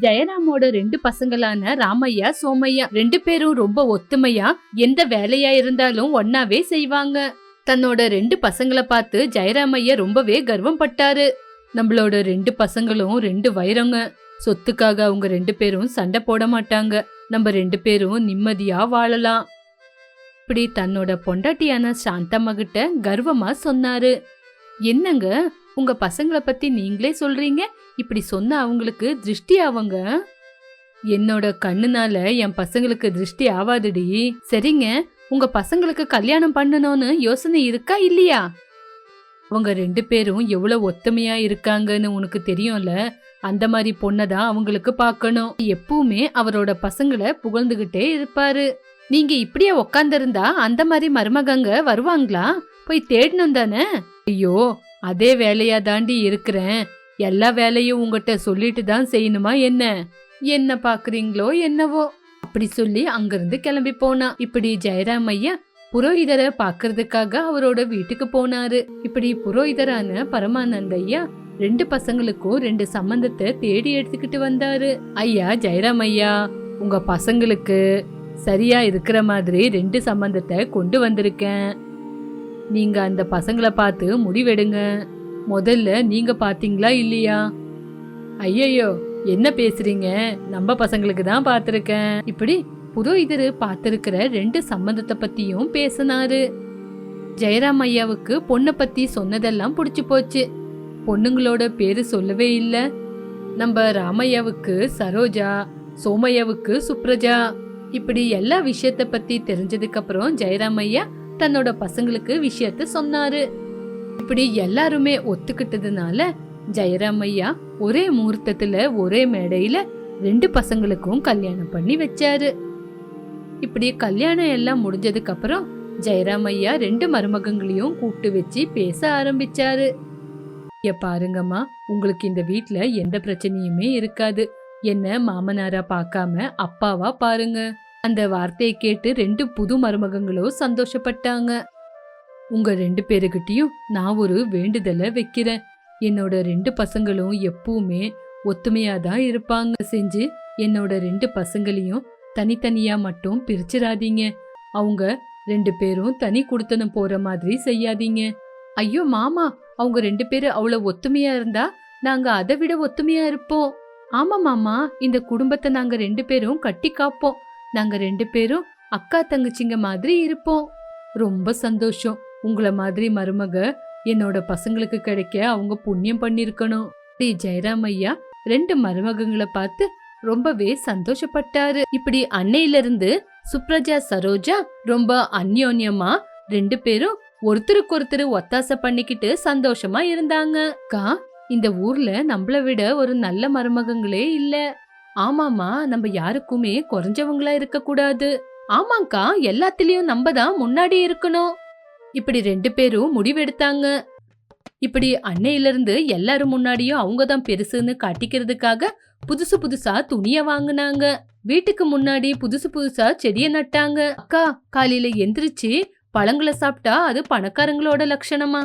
ஜெயராமோட ரெண்டு பசங்களான ராமையா சோமையா ரெண்டு பேரும் ரொம்ப ஒத்துமையா எந்த வேலையா இருந்தாலும் ஒன்னாவே செய்வாங்க. தன்னோட ரெண்டு பசங்களை பார்த்து ஜெயராமையா ரொம்பவே கர்வம் பட்டாரு. நம்மளோட ரெண்டு பசங்களும் ரெண்டு வைரங்க. சொத்துக்காக அவங்க ரெண்டு பேரும் சண்டை போட மாட்டாங்க. நம்ம ரெண்டு பேரும் நிம்மதியா வாழலாம். இப்படி தன்னோட பொண்டாட்டியான சாந்தம்மா கிட்ட கர்வமா சொன்னாரு. என்னங்க உங்க பசங்களை பத்தி நீங்களே சொல்றீங்க? இப்படி சொன்ன அவங்களுக்கு திருஷ்டி ஆவங்க? என்னோட கண்ணுனால என் பசங்களுக்கு திருஷ்டி ஆவாதுடி. சரிங்க உங்க பசங்களுக்கு கல்யாணம் பண்ணணும்னு யோசனை இருக்கா இல்லையா? அவங்க ரெண்டு பேரும் எவ்வளவு ஒத்துமையா இருக்காங்கன்னு உனக்கு தெரியும்ல? அந்த மாதிரி பொண்ணை தான் அவங்களுக்கு பார்க்கணும். எப்பவுமே அவரோட பசங்களை புகழ்ந்துகிட்டே இருப்பாரு. நீங்க இப்படியே உக்காந்துருந்தா அந்த மாதிரி மருமகங்க வருவாங்களா? போய் தேடணும் தானே? ஐயோ அதே வேலையா தாண்டி இருக்கிறேன். எல்லா வேலையும் உங்ககிட்ட சொல்லிட்டு தான் செய்யணுமா என்ன? என்ன பாக்குறீங்களோ என்னவோ. அப்படி சொல்லி அங்கிருந்து கிளம்பி போனா. இப்படி ஜெயராம் ஐயா புரோகிதரை பாக்குறதுக்காக அவரோட வீட்டுக்கு போனாரு. இப்படி புரோஹிதரான பரமானந்த ஐயா ரெண்டு பசங்களுக்கும் ரெண்டு சம்பந்தத்தை தேடி எடுத்துக்கிட்டு வந்தாரு. ஐயா ஜெயராம் ஐயா உங்க பசங்களுக்கு சரியா இருக்கிற மாதிரி ரெண்டு சம்பந்தத்தை கொண்டு வந்திருக்கேன். நீங்க அந்த பசங்களை பார்த்து முடிவெடுங்க. முதல்ல நீங்க பாத்தீங்களா இல்லையா? ஐயையோ என்ன பேசுறீங்க? நம்ம பசங்களுக்கு தான் பார்த்துருக்கேன் இப்படி புரோஹிதர் பார்த்திருக்கிற ரெண்டு சம்பந்தத்தை பத்தியும் பேசினாரு. ஜெயராம் ஐயாவுக்கு பொண்ணை பத்தி சொன்னதெல்லாம் பிடிச்சி போச்சு. பொண்ணுங்களோட பேரு சொல்லவே இல்லை. நம்ம ராமையாவுக்கு சரோஜா சோமையாவுக்கு சுப்ரஜா. இப்படி எல்லா விஷயத்த பத்தி தெரிஞ்சதுக்கு அப்புறம் ஜெயராம் ஐயா தன்னோட பசங்களுக்கு விஷயத்த சொன்னாரு. இப்படி எல்லாருமே ஒத்துக்கிட்டதுனால ஜெயராம் ஐயா ஒரே முகூர்த்தத்துல ஒரே மேடையில ரெண்டு பசங்களுக்கும் கல்யாணம் பண்ணி வச்சாரு. இப்படி கல்யாணம் எல்லாம் முடிஞ்சதுக்கு அப்புறம் ஜெயராம் ஐயா ரெண்டு மருமகங்களையும் கூப்பிட்டு வச்சு பேச ஆரம்பிச்சாரு. பாருங்கம்மா உங்களுக்கு இந்த வீட்ல எந்த பிரச்சனையுமே இருக்காது. என்ன மாமனாரா பார்க்காம அப்பாவா பாருங்க. அந்த வார்த்தையை கேட்டு ரெண்டு புது மருமகங்களும் சந்தோஷப்பட்டாங்க. உங்க ரெண்டு பேருக்கிட்டயும் நான் ஒரு வேண்டுதலை வைக்கிறேன். என்னோட ரெண்டு பசங்களும் எப்பவுமே ஒத்துமையா தான் இருப்பாங்க செஞ்சு என்னோட ரெண்டு பசங்களையும் தனித்தனியா மட்டும் பிரிச்சிடாதீங்க. அவங்க ரெண்டு பேரும் தனி குடுத்தனம் போற மாதிரி செய்யாதீங்க. ஐயோ மாமா அவங்க ரெண்டு பேரும் அவ்வளவு ஒத்துமையா இருந்தா நாங்க அதை விட ஒத்துமையா இருப்போம். ஆமா மாமா இந்த குடும்பத்தை நாங்க ரெண்டு பேரும் கட்டி காப்போம். நாங்க ரெண்டு பேரும் அக்கா தங்கச்சிங்க மாதிரி இருப்போம். ரொம்ப சந்தோஷம். உங்கள மாதிரி மருமக என்னோட பசங்களுக்கு கிடைக்க அவங்க புண்ணியம் பண்ணிருக்கணும். டி ஜெயராம் ஐயா ரெண்டு மருமகங்களை பார்த்து ரொம்பவே சந்தோஷப்பட்டாரு. இப்படி அன்னையில இருந்து சுப்ரஜா சரோஜா ரொம்ப அந்யோன்யமா ரெண்டு பேரும் ஒருத்தருக்கு ஒருத்தர் ஒத்தாசை பண்ணிக்கிட்டு சந்தோஷமா இருந்தாங்க. கா இந்த ஊர்ல நம்மள விட ஒரு நல்ல மருமகங்களே இல்ல. ஆமாமா நம்ம யாருக்குமே குறைஞ்சவங்களா இருக்க கூடாது ஆமாங்கா எல்லாத்துலயும் நம்ம தான் முன்னாடி இருக்கணும். இப்படி ரெண்டு பேரும் முடிவெடுத்தாங்க. இப்படி அன்னையில இருந்து எல்லாரும் முன்னாடியும் அவங்க தான் பெருசுன்னு காட்டிக்கிறதுக்காக புதுசு புதுசா துணிய வாங்கினாங்க. வீட்டுக்கு முன்னாடி புதுசு புதுசா செடியை நட்டாங்க. அக்கா காலையில எந்திரிச்சு பழங்களை சாப்பிட்டா அது பணக்காரங்களோட லட்சணமா?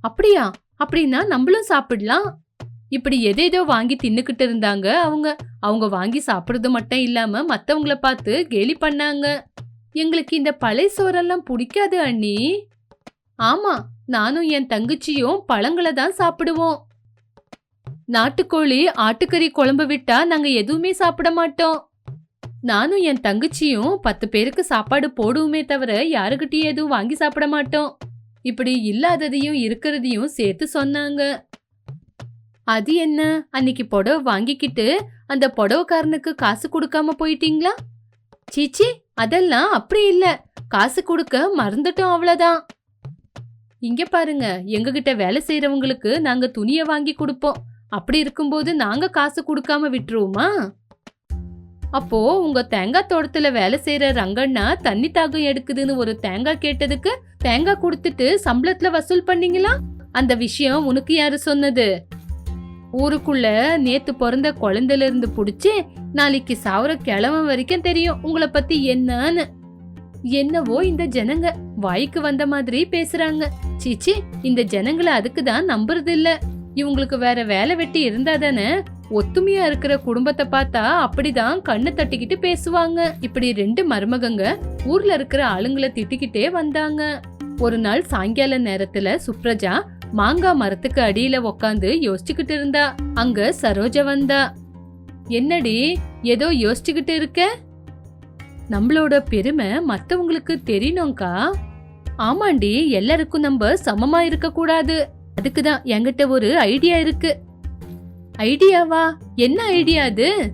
அப்படியா? அப்படின்னா நம்மளும் சாப்பிடலாம். இப்படி எதேதோ வாங்கி தின்னுக்கிட்டு இருந்தாங்க அவங்க. அவங்க வாங்கி சாப்பிடுறது மட்டும் இல்லாம மத்தவங்கள பார்த்து கேலி பண்ணாங்க. எங்களுக்கு இந்த பழைய சோறெல்லாம் பிடிக்காது அண்ணி. ஆமா நானும் என் தங்கச்சியும் பழங்களை தான் சாப்பிடுவோம். நாட்டுக்கோழி ஆட்டுக்கறி குழம்பு விட்டா நாங்க எதுவுமே சாப்பிட மாட்டோம். நானும் என் தங்கச்சியும் பத்து பேருக்கு சாப்பாடு போடுவோமே தவிர யாருக்கிட்டையும் எதுவும் வாங்கி சாப்பிட மாட்டோம். இப்படி இல்லாததையும் இருக்கிறதையும் சேர்த்து சொன்னாங்க. அது என்ன? அன்னைக்கு புடவை வாங்கிக்கிட்டு அந்த புடவைக்காரனுக்கு காசு கொடுக்காம போயிட்டீங்களா? சீச்சி அதெல்லாம் அப்படி இல்ல. காசு கொடுக்க மறந்துட்டோம் அவ்வளவுதான். இங்க பாருங்க எங்ககிட்ட வேலை செய்யறவங்களுக்கு நாங்க துணிய வாங்கி கொடுப்போம். அப்படி இருக்கும்போது நாங்க காசு கொடுக்காம விட்டுருவோமா? அப்போ உங்க தேங்காய் தோட்டத்துல வேலை செய்யற ரங்கண்ணா தண்ணி தாகம் எடுக்குதுன்னு ஒரு தேங்காய் கேட்டதுக்கு தேங்காய் கொடுத்துட்டு சம்பளத்துல வசூல் பண்ணீங்களா? அந்த விஷயம் உனக்கு யாரு சொன்னது? ஊருக்குள்ள நேத்து பிறந்த குழந்தையில இருந்து புடிச்சு நாளைக்கு சாவர கிழவன் வரைக்கும் தெரியும் உங்களை பத்தி என்னன்னு. என்னவோ இந்த ஜனங்க வாய்க்கு வந்த மாதிரி பேசுறாங்க. சீச்சி இந்த ஜனங்களை அதுக்கு தான் நம்புறது இல்ல இவங்களுக்கு வேற வேலை வெட்டி இருந்தா தானே ஒத்துமையா இருக்கிற குடும்பத்தை பார்த்தா அப்படிதான் கண்ணு தட்டிக்கிட்டு பேசுவாங்க. இப்படி ரெண்டு மருமகங்க ஊர்ல இருக்கிற ஆளுங்களை திட்டிக்கிட்டே வந்தாங்க. ஒரு நாள் சாயங்கால நேரத்துல சுப்ரஜா மாங்காய் மரத்துக்கு அடியில உக்காந்து யோசிச்சுக்கிட்டு இருந்தா. அங்க சரோஜா வந்தா. என்னடி ஏதோ யோசிச்சுக்கிட்டு இருக்க? நம்மளோட பெருமை மத்தவங்களுக்கு தெரியணும்க்கா. ஆமாண்டி எல்லாருக்கும் நம்ம சமமா இருக்க கூடாது அதுக்குதான் என்கிட்ட ஒரு ஐடியா இருக்கு. ஐடியாவா? என்ன ஐடியா அது?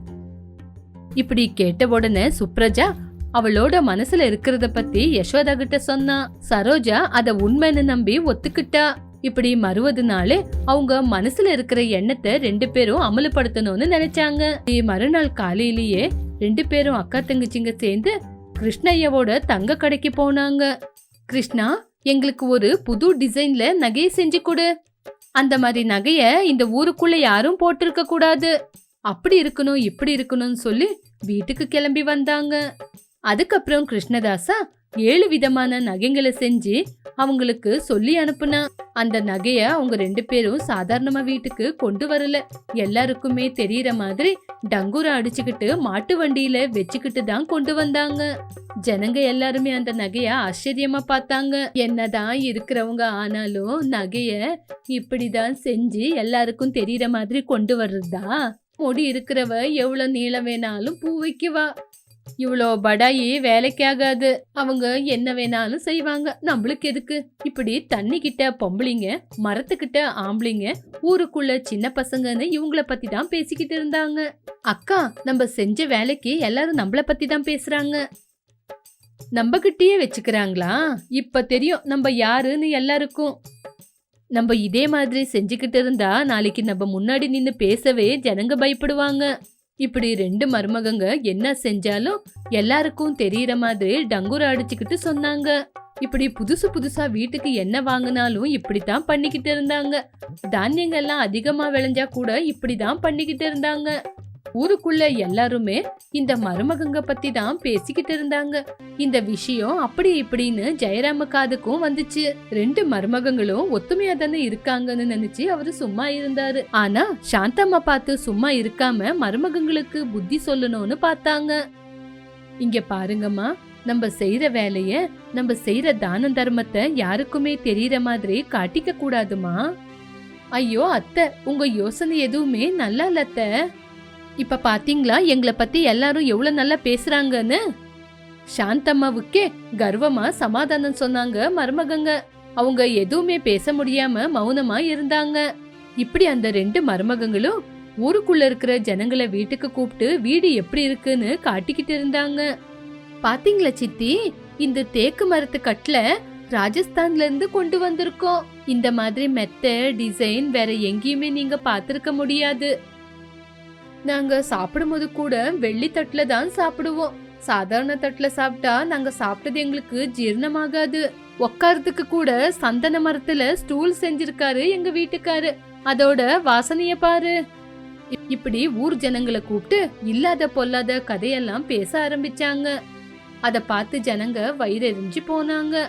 இப்படி கேட்ட உடனே சுப்ரஜா அவளோட மனசுல இருக்கிறத பத்தி யசோதா கிட்ட சொன்னா. சரோஜா அத உண்மைன்னு நம்பி ஒத்துக்கிட்டா. இப்படி மறுவதுனாலே அவங்க மனசுல இருக்கிற எண்ணத்தை ரெண்டு பேரும் அமலுப்படுத்தணும்னு நினைச்சாங்க. மறுநாள் காலையிலேயே ரெண்டு பேரும் அக்கா தங்கச்சிங்க சேர்ந்து கிருஷ்ணய்யாவோட தங்க கடைக்கு போனாங்க. கிருஷ்ணா எங்களுக்கு ஒரு புது டிசைன்ல நகையை செஞ்சு கொடு. அந்த மாதிரி நகைய இந்த ஊருக்குள்ள யாரும் போட்டிருக்க கூடாது. அப்படி இருக்கணும் இப்படி இருக்கணும்னு சொல்லி வீட்டுக்கு கிளம்பி வந்தாங்க. அதுக்கப்புறம் கிருஷ்ணதாசா ஏழு விதமான நகைங்களை செஞ்சு அவங்களுக்கு சொல்லி அனுப்புனா. அந்த நகைய அவங்க ரெண்டு பேரும் சாதாரணமா வீட்டுக்கு கொண்டு வரல. எல்லாருக்குமே தெரியற மாதிரி டங்குரா அடிச்சுக்கிட்டு மாட்டு வண்டியில வச்சுக்கிட்டு தான் கொண்டு வந்தாங்க. ஜனங்க எல்லாருமே அந்த நகைய ஆச்சரியமா பார்த்தாங்க. என்னதான் இருக்கிறவங்க ஆனாலும் நகைய இப்படிதான் செஞ்சு எல்லாருக்கும் தெரியற மாதிரி கொண்டு வர்றதா? முடி இருக்கிறவ எவ்வளவு நீளம் வேணாலும் பூ வைக்குவா? இவ்வளோ படாயி வேலைக்காகாது. அவங்க என்ன வேணாலும் செய்வாங்க. நம்மளுக்கு எதுக்கு? இப்படி தண்ணி கிட்ட பொம்பளைங்க மரத்துக்கிட்ட ஆம்பளைங்க ஊருக்குள்ள சின்ன பசங்கன்னு இவங்கள பத்தி தான் பேசிக்கிட்டு இருந்தாங்க. அக்கா நம்ம செஞ்ச வேலைக்கு எல்லாரும் நம்மள பத்தி தான் பேசுறாங்க. நம்ம கிட்டயே வச்சுக்கிறாங்களா? இப்ப தெரியும் நம்ம யாருன்னு எல்லாருக்கும். நம்ம இதே மாதிரி செஞ்சுக்கிட்டு இருந்தா நாளைக்கு நம்ம முன்னாடி நின்று பேசவே ஜனங்க பயப்படுவாங்க. இப்படி ரெண்டு மருமகங்க என்ன செஞ்சாலும் எல்லாருக்கும் தெரியற மாதிரி டங்குர அடிச்சுக்கிட்டு சொன்னாங்க. இப்படி புதுசு புதுசா வீட்டுக்கு என்ன வாங்கினாலும் இப்படித்தான் பண்ணிக்கிட்டு இருந்தாங்க. தானியங்கள்லாம் அதிகமா விளைஞ்சா கூட இப்படிதான் பண்ணிக்கிட்டு இருந்தாங்க. ஊருக்குள்ள எல்லாருமே இந்த மருமகங்க பத்தி தான் பேசிக்கிட்டு இருந்தாங்க. இந்த விஷயம் அப்படி இப்படின்னு ஜெயராம காதுக்கும் வந்துச்சு. ரெண்டு மருமகங்களும் ஒத்துமையா தானே இருக்காங்கன்னு நினைச்சு அவரு சும்மா இருந்தாரு. ஆனா சாந்தம்மா பார்த்து சும்மா இருக்காம மருமகங்களுக்கு புத்தி சொல்லணும்னு பார்த்தாங்க. இங்க பாருங்கம்மா நம்ம செய்யற வேலைய நம்ம செய்யற தான தர்மத்தை யாருக்குமே தெரியற மாதிரி காட்டிக்க கூடாதுமா? ஐயோ அத்தை உங்க யோசனை எதுவுமே நல்லா இல்ல அத்தை. இப்ப பாத்தீங்களா? எங்களை பத்தி எல்லாரும் எவ்வளவு நல்லா பேசுறாங்கன்னு? சாந்தம்மாவுக்கே கர்வமா சமாதானம் சொன்னாங்க மருமகங்க. அவங்க எதுவுமே பேச முடியாம மௌனமா இருந்தாங்க. இப்படி அந்த ரெண்டு மருமகங்களும் ஊருக்குள்ள இருக்கிற ஜனங்களை வீட்டுக்கு கூப்பிட்டு வீடு எப்படி இருக்குன்னு காட்டிக்கிட்டு இருந்தாங்க. பாத்தீங்களா சித்தி? இந்த தேக்கு மரத்து கட்டில ராஜஸ்தான்ல இருந்து கொண்டு வந்திருக்கோம். இந்த மாதிரி மெத்த டிசைன் வேற எங்கேயுமே நீங்க பாத்திருக்க முடியாது. நாங்க சாப்பிடும்போது கூட வெள்ளி தட்டுல தான் சாப்பிடுவோம். சாதாரண தட்டுல சாப்பிட்டா நாங்க சாப்பிட்டது எங்களுக்கு ஜீரணமாகாது. உட்காரத்துக்கு கூட சந்தன மரத்துல ஸ்டூல் செஞ்சிருக்காரு எங்க வீட்டுக்காரு. அதோட வாசனைய பாரு. இப்- இப்படி ஊர் ஜனங்களை கூப்பிட்டு இல்லாத பொல்லாத கதையெல்லாம் பேச ஆரம்பிச்சாங்க. அத பார்த்து ஜனங்க வயிறெறிஞ்சு போனாங்க.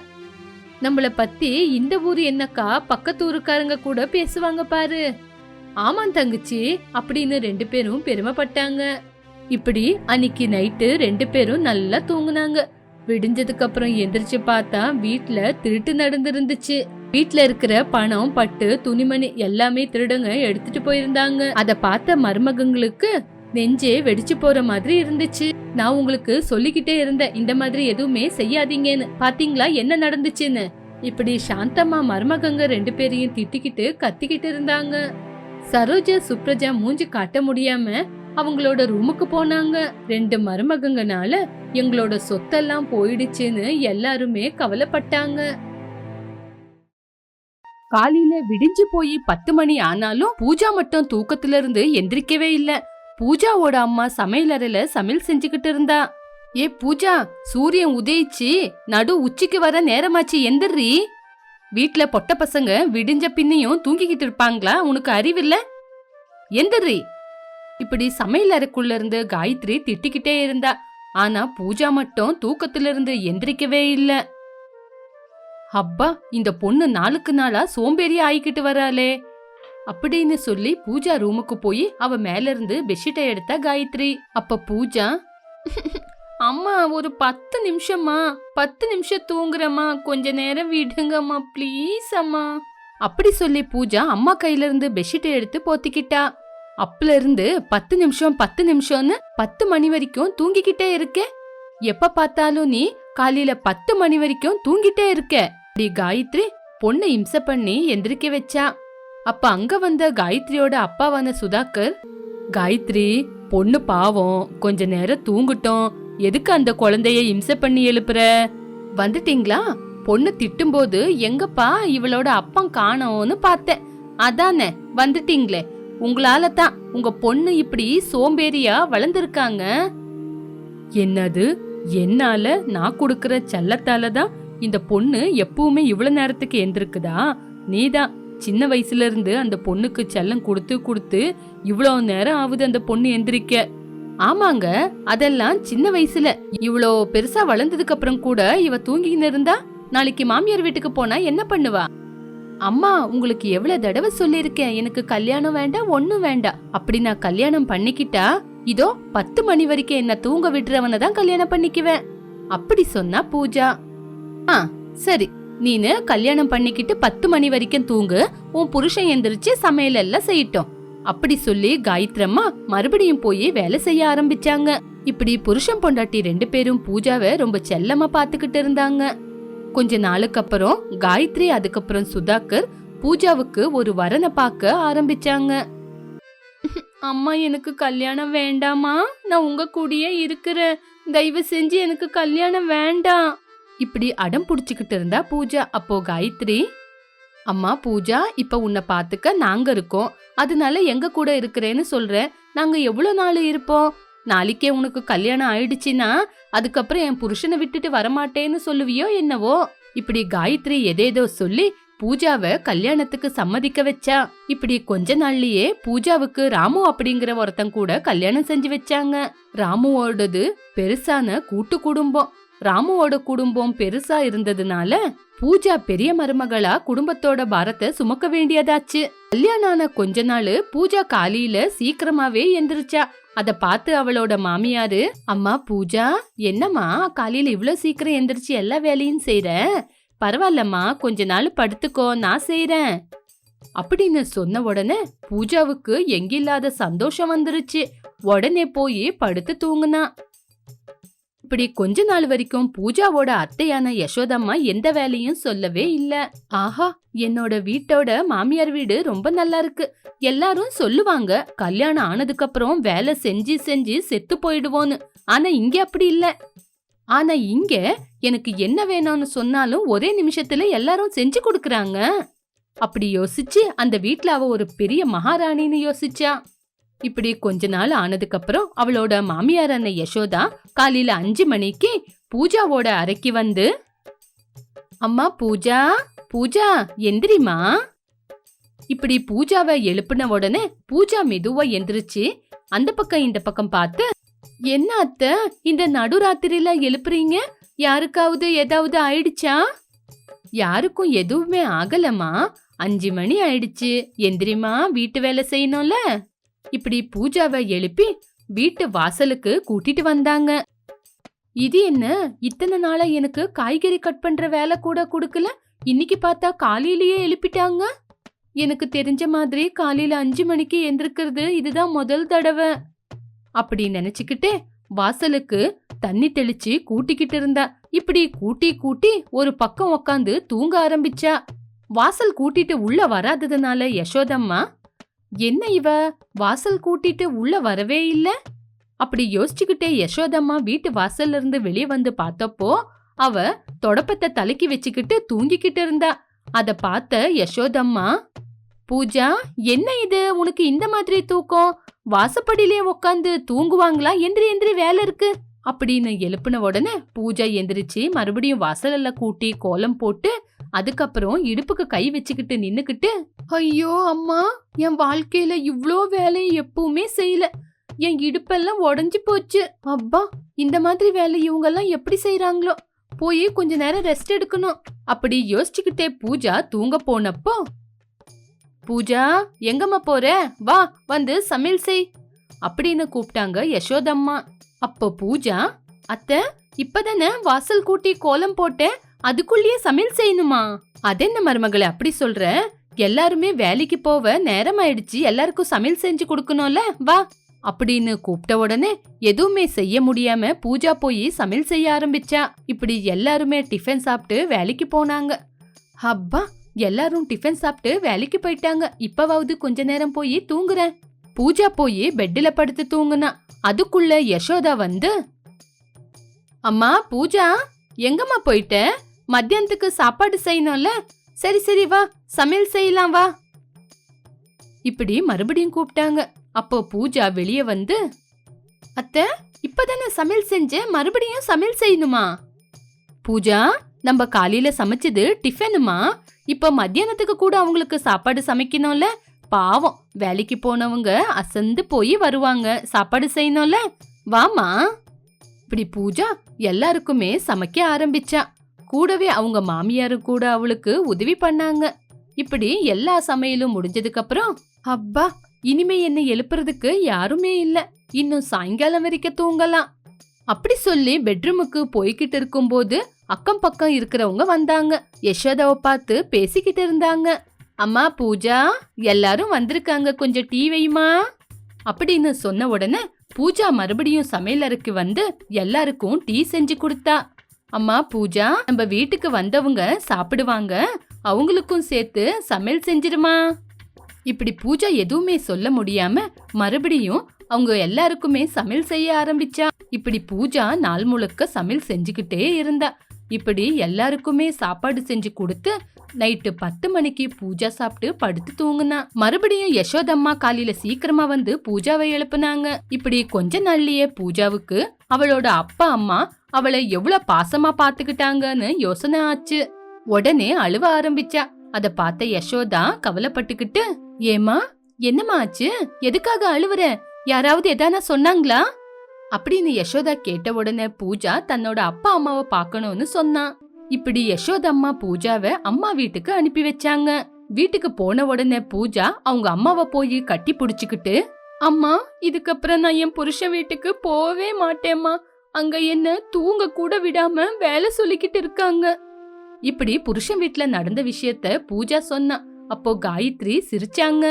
நம்மள பத்தி இந்த ஊர் என்னக்கா பக்கத்து ஊருக்காரங்க கூட பேசுவாங்க பாரு. ஆமாம் தங்கச்சி அப்படின்னு ரெண்டு பேரும் பெருமைப்பட்டாங்க. இப்படி அன்னைக்கு நைட்டு ரெண்டு பேரும் நல்லா தூங்குனாங்க. விடிஞ்சதுக்கு அப்புறம் எந்திரிச்சு பார்த்தா வீட்டுல திருட்டு நடந்திருந்துச்சு. வீட்ல இருக்கிற பணம் பட்டு துணிமணி எல்லாமே திருடங்க எடுத்துட்டு போயிருந்தாங்க. அத பார்த்த மருமகங்களுக்கு நெஞ்சே வெடிச்சு போற மாதிரி இருந்துச்சு. நான் உங்களுக்கு சொல்லிக்கிட்டே இருந்தேன் இந்த மாதிரி எதுவுமே செய்யாதீங்கன்னு. பாத்தீங்களா என்ன நடந்துச்சுன்னு? இப்படி சாந்தம்மா மருமகங்க ரெண்டு பேரையும் திட்டிக்கிட்டு கத்திக்கிட்டு இருந்தாங்க. சரோஜா சுப்ரஜா மூஞ்சி காட்ட முடியாம அவங்களோட ரூமுக்கு போனாங்க. ரெண்டு மருமகங்கனால எங்களோட சொத்தெல்லாம் போயிடுச்சுன்னு எல்லாருமே கவலைப்பட்டாங்க. காலையில விடிஞ்சு போய் பத்து மணி ஆனாலும் பூஜா மட்டும் தூக்கத்துல இருந்து எந்திரிக்கவே இல்ல. பூஜாவோட அம்மா சமையலறையில சமையல் செஞ்சுக்கிட்டு இருந்தா. ஏ பூஜா சூரியன் உதயிச்சு நடு உச்சிக்கு வர நேரமாச்சு எந்திரி வீட்ல பொட்ட பசங்க விடிஞ்ச பின்னையும் தூங்கிக்கிட்டு இருப்பாங்களா? உனக்கு அறிவில்ல? எந்திரி. இப்படி சமையல் அறைக்குள்ள இருந்து காயத்ரி திட்டிக்கிட்டே இருந்தா. ஆனா பூஜா மட்டும் தூக்கத்திலிருந்து எந்திரிக்கவே இல்ல. அப்பா இந்த பொண்ணு நாளுக்கு நாளா சோம்பேறி ஆயிக்கிட்டு வராளே. அப்படின்னு சொல்லி பூஜா ரூமுக்கு போய் அவ மேல இருந்து பெட்ஷீட்டை எடுத்தா காயத்ரி. அப்ப பூஜா அம்மா ஒரு பத்து நிமிஷமா பத்து நிமிஷம் தூங்குறம்மா. கொஞ்ச நேரம் விடுங்கம்மா. ப்ளீஸ் அம்மா. அப்படி சொல்லி பூஜா அம்மா கையில இருந்து பெட்ஷீட்டை எடுத்து போத்திக்கிட்டா. அப்பல இருந்து பத்து நிமிஷம் பத்து நிமிஷம்னு பத்து மணி வரைக்கும் தூங்கிக்கிட்டே இருக்கே. எப்ப பார்த்தாலும் நீ காலையில பத்து மணி வரைக்கும் தூங்கிட்டே இருக்க. அப்படி காயத்ரி பொண்ணை இம்ச பண்ணி எந்திரிக்க வச்சா. அப்ப அங்க வந்த காயத்ரியோட அப்பாவான சுதாகர் காயத்ரி பொண்ணு பாவம். கொஞ்ச நேரம் தூங்கட்டும். எதுக்கு அந்த குழந்தைய இம்சை பண்ணி எழுப்புற? வந்துட்டீங்களா? பொண்ணு திட்டும்போது எங்கப்பா இவளோட அப்பம் காணோம்னு பார்த்தேன். அதானே வந்துட்டீங்களே. உங்களால தான். உங்க பொண்ணு இப்படி சோம்பேறியா வளர்ந்துருக்காங்க. என்னது? என்னால நான் கொடுக்கற செல்லத்தால தான் இந்த பொண்ணு எப்பவுமே இவ்வளவு நேரத்துக்கு எந்திருக்குதா? நீதான். சின்ன வயசுல இருந்து அந்த பொண்ணுக்கு செல்லம் கொடுத்து கொடுத்து இவ்வளோ நேரம் ஆகுது அந்த பொண்ணு எந்திரிக்க. ஆமாங்க அதெல்லாம் சின்ன வயசுல. இவ்வளோ பெருசா வளர்ந்ததுக்கு அப்புறம் கூட இவ தூங்கின்னு இருந்தா நாளைக்கு மாமியார் வீட்டுக்கு போனா என்ன பண்ணுவா? அம்மா உங்களுக்கு எவ்வளவு தடவை சொல்லிருக்கேன் எனக்கு கல்யாணம் வேண்டாம் ஒண்ணும் வேண்டாம். அப்படி நான் கல்யாணம் பண்ணிக்கிட்டா இதோ பத்து மணி வரைக்கும் என்ன தூங்க விடுறவன தான் கல்யாணம் பண்ணிக்குவேன். அப்படி சொன்னா பூஜா. ஆ சரி நீனு கல்யாணம் பண்ணிக்கிட்டு பத்து மணி வரைக்கும் தூங்கு உன் புருஷன் எந்திரிச்சு சமையல் எல்லாம் செய்யட்டும். அப்படி சொல்லி காயத்ரம்மா மறுபடியும் போய் வேலை செய்ய ஆரம்பிச்சாங்க. இப்படி புருஷன் பொண்டாட்டி ரெண்டு பேரும் பூஜாவை ரொம்ப செல்லமா பாத்துக்கிட்டு இருந்தாங்க. கொஞ்ச நாளுக்கு அப்புறம் காயத்ரி அதுக்கப்புறம் சுதாகர் பூஜாவுக்கு ஒரு வரனை பார்க்க ஆரம்பிச்சாங்க. அம்மா எனக்கு கல்யாணம் வேண்டாமா நான் உங்க கூடயே இருக்கிறேன். தயவு செஞ்சு எனக்கு கல்யாணம் வேண்டாம். இப்படி அடம் புடிச்சுக்கிட்டு இருந்தா பூஜா. அப்போ காயத்ரி அம்மா பூஜா இப்ப உன்னை பாத்துக்க நாங்க இருக்கோம். அதனால எங்க கூட இருக்கிறேன்னு சொல்றேன் நாங்க எவ்வளவு நாள் இருப்போம்? நாளைக்கே உனக்கு கல்யாணம் ஆயிடுச்சுன்னா அதுக்கப்புறம் என் புருஷனை விட்டுட்டு வரமாட்டேன்னு சொல்லுவியோ என்னவோ? இப்படி காயத்ரி எதேதோ சொல்லி பூஜாவை கல்யாணத்துக்கு சம்மதிக்க வச்சா இப்படி கொஞ்ச நாள்லயே பூஜாவுக்கு ராமு அப்படிங்கிற ஒருத்தன் கூட கல்யாணம் செஞ்சு வச்சாங்க. ராமுவோடது பெருசான கூட்டு குடும்பம். ராமுவோட குடும்பம் பெருசா இருந்ததுனால பூஜா பெரிய மருமகளா குடும்பத்தோட பாரத்தை சுமக்க வேண்டியதாச்சு. கல்யாணம் ஆன கொஞ்ச நாள் பூஜா காலையில சீக்கிரமாவே எந்திரிச்சா. அத பார்த்து அவளோட மாமியாரு அம்மா பூஜா என்னம்மா காலையில இவ்வளவு சீக்கிரம் எந்திரிச்சு எல்லா வேலையும் செய்யற பரவாயில்லம்மா கொஞ்ச நாள் படுத்துக்கோ நான் செய்யறேன் அப்படின்னு சொன்ன உடனே பூஜாவுக்கு எங்கில்லாத சந்தோஷம் வந்துருச்சு. உடனே போய் படுத்து தூங்குனா. இப்படி கொஞ்ச நாள் வரைக்கும் பூஜாவோட அத்தையான யசோதம்மா எந்த வேலையும் சொல்லவே இல்ல. ஆஹா என்னோட வீட்டோட மாமியார் வீடு ரொம்ப நல்லா இருக்கு. எல்லாரும் சொல்லுவாங்க கல்யாணம் ஆனதுக்கு அப்புறம் வேலை செஞ்சு செஞ்சு செத்து போயிடுவோன்னு. ஆனா இங்க அப்படி இல்ல. ஆனா இங்க எனக்கு என்ன வேணும்னு சொன்னாலும் ஒரே நிமிஷத்துல எல்லாரும் செஞ்சு கொடுக்கறாங்க. அப்படி யோசிச்சு அந்த வீட்ல அவ ஒரு பெரிய மகாராணின்னு யோசிச்சா. இப்படி கொஞ்ச நாள் ஆனதுக்கு அப்புறம் அவளோட மாமியார் அண்ணன் யசோதா காலையில அஞ்சு மணிக்கு பூஜாவோட அறைக்கு வந்து அம்மா பூஜா பூஜா எந்திரிமா இப்படி பூஜாவை எழுப்பின உடனே பூஜா மெதுவா எந்திரிச்சு அந்த பக்கம் இந்த பக்கம் பார்த்து என்ன அத்த இந்த நடுராத்திரியில எழுப்புறீங்க? யாருக்காவது ஏதாவது ஆயிடுச்சா? யாருக்கும் எதுவுமே ஆகலம்மா. அஞ்சு மணி ஆயிடுச்சு. எந்திரிமா வீட்டு வேலை செய்யணும்ல. இப்படி பூஜாவை எழுப்பி வீட்டு வாசலுக்கு கூட்டிட்டு வந்தாங்க. இது என்ன? இத்தனை நாளா எனக்கு காய்கறி கட் பண்ற வேலை கூட கொடுக்கல. இன்னைக்கு பார்த்தா காலையிலேயே எழுப்பிட்டாங்க. எனக்கு தெரிஞ்ச மாதிரி காலையில அஞ்சு மணிக்கு எந்திருக்கிறது இதுதான் முதல் தடவை. அப்படி நினைச்சுக்கிட்டே வாசலுக்கு தண்ணி தெளிச்சு கூட்டிக்கிட்டு இருந்தா. இப்படி கூட்டி கூட்டி ஒரு பக்கம் உக்காந்து தூங்க ஆரம்பிச்சா. வாசல் கூட்டிட்டு உள்ள வராததுனால யசோதம்மா என்ன இவ? வாசல் கூட்டிட்டு உள்ள வரவே இல்ல? அப்படி யோசிச்சுக்கிட்டே யசோதம்மா வீட்டு வாசல்ல இருந்து வெளியே வந்து பார்த்தப்போ அவ தொடப்பத்தை தலைக்கு வச்சுக்கிட்டு தூங்கிக்கிட்டு இருந்தா. அத பார்த்த யசோதம்மா பூஜா என்ன இது? உனக்கு இந்த மாதிரி தூக்கம்? வாசப்படியிலே உக்காந்து தூங்குவாங்களா? எந்திரி எந்திரி வேலை இருக்கு. அப்படின்னு எழுப்பின உடனே பூஜா எந்திரிச்சு மறுபடியும் வாசல்ல கூட்டி கோலம் போட்டு அதுக்கப்புறம் இடுப்புக்கு கை வச்சுக்கிட்டு நின்னுக்கிட்டு ஐயோ அம்மா என் வாழ்க்கையில இவ்வளோ வேலையை எப்பவுமே செய்யல. என் இடுப்பெல்லாம் உடஞ்சி போச்சு. அப்பா இந்த மாதிரி வேலை இவங்கெல்லாம் எப்படி செய்யறாங்களோ போய் கொஞ்ச நேரம் ரெஸ்ட் எடுக்கணும். அப்படி யோசிச்சுக்கிட்டே பூஜா தூங்க போனப்போ பூஜா எங்கம்மா போற? வா வந்து சமையல் செய். அப்படின்னு கூப்பிட்டாங்க யசோதம்மா அப்போ பூஜா அத்தை இப்பதானே வாசல் கூட்டி கோலம் போட்டேன். அதுக்குள்ளேயே சமையல் செய்யணுமா? அதென்ன மருமகளே அப்படி சொல்ற? எல்லாருமே வேலைக்கு போவ நேரம் ஆயிடுச்சு எல்லாருக்கும் சமையல் செஞ்சு கொடுக்கணும்ல? வா. அப்படின்னு கூப்பிட்ட உடனே எதுவுமே செய்ய முடியாம பூஜா போய் சமையல் செய்ய ஆரம்பிச்சா. இப்படி எல்லாருமே டிஃபன் சாப்பிட்டு வேலைக்கு போனாங்க. அப்பா எல்லாரும் டிஃபன் சாப்பிட்டு வேலைக்கு போயிட்டாங்க. இப்பவாவது கொஞ்ச நேரம் போய் தூங்குறேன். பூஜா போய் பெட்டில் படுத்து தூங்குனா. அதுக்குள்ள யசோதா வந்து அம்மா பூஜா எங்கம்மா போயிட்ட? மத்தியானத்துக்கு சாப்பாடு செய்யணும்ல? சரி சரி வா. சமையல் செய்யலாம் வா. இப்படி மறுபடியும் கூப்பிட்டாங்க. அப்போ பூஜா வெளியே வந்து அத்தை இப்பதானே சமையல் செஞ்சேன். மறுபடியும் சமையல் செய்யணுமா? பூஜா நம்ம காலையில சமைச்சது டிஃபனுமா? இப்ப மத்தியானத்துக்கு கூட அவங்களுக்கு சாப்பாடு சமைக்கணும்ல? பாவம் வேலைக்கு போனவங்க அசந்து போய் வருவாங்க. சாப்பாடு செய்யணும்ல? வாமா இப்படி பூஜா எல்லாருக்குமே சமைக்க ஆரம்பிச்சா. கூடவே அவங்க மாமியாரு கூட அவளுக்கு உதவி பண்ணாங்க. இப்படி எல்லா சமையலும் முடிஞ்சதுக்கு அப்புறம் அப்பா இனிமே என்ன எழுப்புறதுக்கு யாருமே இல்ல. இன்னும் சாயங்காலம் வரைக்கும் தூங்கலாம். அப்படி சொல்லி பெட்ரூமுக்கு போய்கிட்டு இருக்கும்போது அக்கம் பக்கம் இருக்கிறவங்க வந்தாங்க. யசோதாவை பார்த்து பேசிக்கிட்டு இருந்தாங்க. அம்மா பூஜா எல்லாரும் வந்திருக்காங்க. கொஞ்சம் டீ வைமா அப்படின்னு சொன்ன உடனே பூஜா மறுபடியும் சமையலறைக்கு வந்து எல்லாருக்கும் டீ செஞ்சு கொடுத்தா. அம்மா பூஜா நம்ம வீட்டுக்கு வந்தவங்க சாப்பிடுவாங்க. அவங்களுக்கும் சேர்த்து சமையல் செஞ்சிருமா இப்படி பூஜா எதுவுமே சொல்ல முடியாம மறுபடியும் அவங்க எல்லாருக்குமே சமையல் செய்ய ஆரம்பிச்சா. இப்படி பூஜா நாள் முழுக்க சமையல் செஞ்சுக்கிட்டே இருந்தா. இப்படி எல்லாருக்குமே சாப்பாடு செஞ்சு கொடுத்து நைட்டு பத்து மணிக்கு பூஜா சாப்பிட்டு படுத்து தூங்குனா. மறுபடியும் யசோதம்மா காலையில சீக்கிரமா வந்து பூஜாவை எழுப்புனாங்க. இப்படி கொஞ்ச நாள்லயே பூஜாவுக்கு அவளோட அப்பா அம்மா அவளை எவ்வளவு பாசமா பாத்துக்கிட்டாங்கன்னு யோசனை ஆச்சு. உடனே அழுவ ஆரம்பிச்சா. அத பார்த்த யசோதா கவலைப்பட்டுக்கிட்டு ஏமா என்னம்மா ஆச்சு? எதுக்காக அழுவுற? யாராவது எதானா சொன்னாங்களா? அப்படின்னு யசோதா கேட்ட உடனே பூஜா தன்னோட அப்பா அம்மாவை பார்க்கணும்னு சொன்னான் இப்படி யசோதம்மா பூஜாவை அம்மா வீட்டுக்கு அனுப்பி வச்சாங்க. வீட்டுக்கு போன உடனே பூஜா அவங்க அம்மாவை போய் கட்டி புடிச்சுக்கிட்டு அம்மா இதுக்கப்புறம் நான் என் புருஷன் வீட்டுக்கு போவே மாட்டேம்மா. அங்க என்ன தூங்க கூட விடாம வேலை சொல்லிக்கிட்டு இருக்காங்க. இப்படி புருஷன் வீட்டுல நடந்த விஷயத்த பூஜா சொன்னா. அப்போ காயத்ரி சிரிச்சாங்க.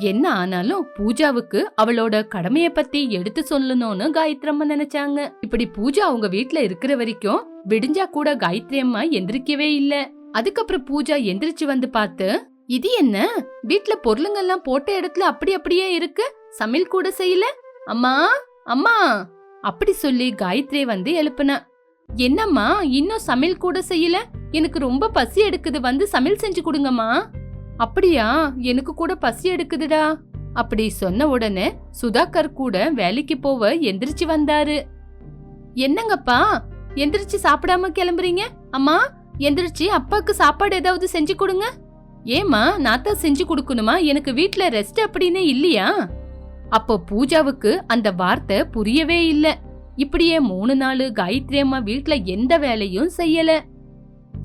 என்ன ஆனாலும் பூஜாவுக்கு அவளோட கடமைய பத்தி எடுத்து சொல்லணும்னு காயத்ரி அம்மா நினைச்சாங்க. இப்படி பூஜா அவங்க வீட்டுல இருக்கிற வரைக்கும் விடிஞ்சா கூட காயத்ரி அம்மா எந்திரிக்கவே இல்ல. அதுக்கப்புறம் பூஜா எந்திரிச்சு வந்து பார்த்து இது என்ன? வீட்ல பொருளுங்கெல்லாம் போட்ட இடத்துல அப்படி அப்படியே இருக்கு? சமையல் கூட செய்யல? அம்மா அம்மா! அப்படி சொல்லி காயத்ரி வந்து எழுப்புன என்னம்மா இன்னும் சமையல் கூட செய்யல? எனக்கு ரொம்ப பசி எடுக்குது. வந்து சமையல் செஞ்சு கொடுங்கம்மா. அப்படியா? எனக்கு கூட பசி எடுக்குதுடா. அப்படி சொன்ன உடனே சுதாகர் கூட வேலைக்கு போவ எந்திரிச்சு வந்தாரு. என்னங்கப்பா? எந்திரிச்சு சாப்பிடாம கிளம்புறீங்க? அம்மா எந்திரிச்சு அப்பாக்கு சாப்பாடு ஏதாவது செஞ்சு கொடுங்க. ஏமா நான் தான் செஞ்சு கொடுக்கணுமா? எனக்கு வீட்ல ரெஸ்ட் அப்படின்னு இல்லையா? அப்போ பூஜாவுக்கு அந்த வார்த்தை புரியவே இல்ல. இப்படியே மூணு நாள் காயத்ரி அம்மா வீட்ல எந்த வேலையும் செய்யலை.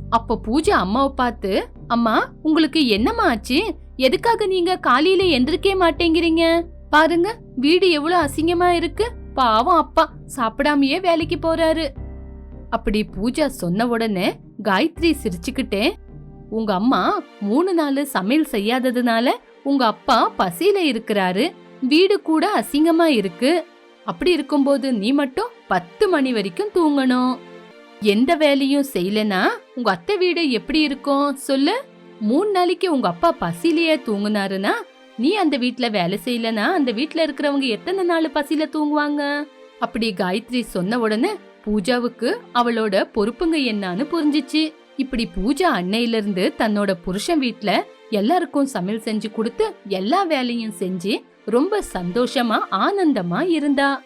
அப்போ பூஜா அம்மாவை பார்த்து அம்மா உங்களுக்கு என்னம்மா ஆச்சு? எதுக்காக நீங்க காலையில எந்திரிக்கவே மாட்டேங்கிறீங்க? பாருங்க வீடு எவ்வளவு அசிங்கமா இருக்கு. பாவம் அப்பா சாப்பிடாமயே வேலைக்கு போறாரு. அப்படி பூஜா சொன்ன உடனே காயத்ரி சிரிச்சுக்கிட்டே உங்க அம்மா மூணு நாள் சமையல் செய்யாததுனால உங்க அப்பா பசியில இருக்கிறாரு. வீடு கூட அசிங்கமா இருக்கு. அப்படி இருக்கும்போது நீ மட்டும் பத்து மணி வரைக்கும் தூங்கணும். எந்த வேலையும் செய்யலனா உங்க அத்தை வீடு எப்படி இருக்கும்? சொல்லு. மூணு நாளைக்கு உங்க அப்பா பசியிலேயே தூங்குனாருன்னா நீ அந்த வீட்ல வேலை செய்யலனா அந்த வீட்ல இருக்கிறவங்க எத்தனை நாள் பசியில தூங்குவாங்க? அப்படி காயத்ரி சொன்ன உடனே பூஜாவுக்கு அவளோட பொறுப்புங்க என்னன்னு புரிஞ்சிச்சு. இப்படி பூஜா அன்னையில இருந்து தன்னோட புருஷன் வீட்ல எல்லாருக்கும் சமையல் செஞ்சு கொடுத்து எல்லா வேலையும் செஞ்சு ரொம்ப சந்தோஷமா ஆனந்தமா இருந்தா.